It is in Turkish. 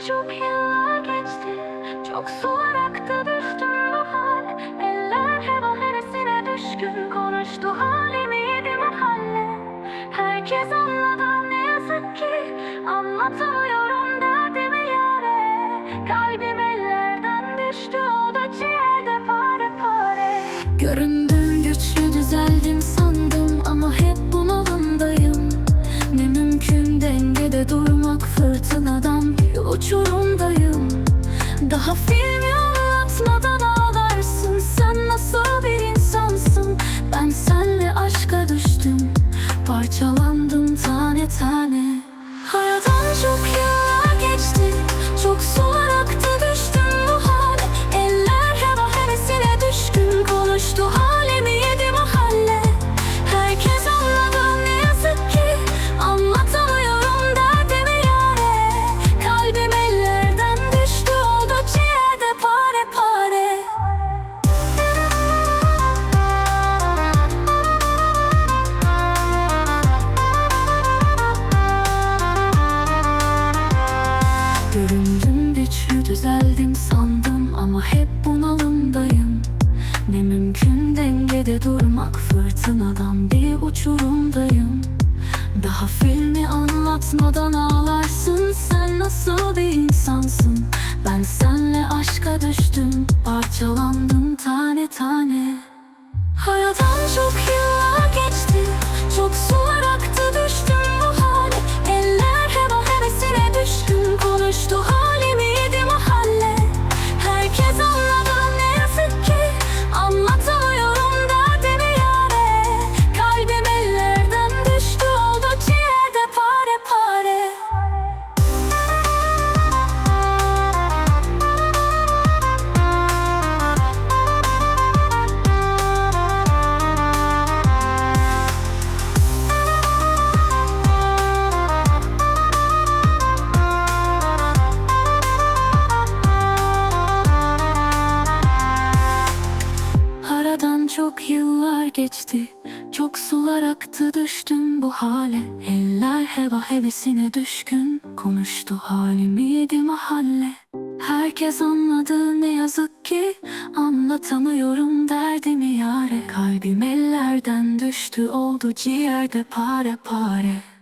çok yıllar geçti. Çok sular aktı düştüm bu hale Eller heva hevesine düşkün Konuştu. Halimi yedi mahalle? Herkes anladı ne yazık ki. Anlatamıyorum derdimi yare. Kalbim ellerden düştü O da ciğerde pare pare. Göründüm uçurumdayım Daha filmi anlatmadan ağlarsın. Sen nasıl bir insansın? Ben senle aşka düştüm. Parçalandım tane tane. Hayattan çok yıllar geçti dengede durmak fırtınadan bir uçurumdayım. Daha filmi anlatmadan ağlarsın. Sen nasıl bir insansın? Ben senle aşka düştüm parçalandım geçti. Çok sular aktı düştüm bu hale. Eller heva hevesine düşkün Konuştu halimi yedi mahalle. Herkes anladı ne yazık ki Anlatamıyorum derdimi yare. Kalbim ellerden düştü oldu ciğerde pare pare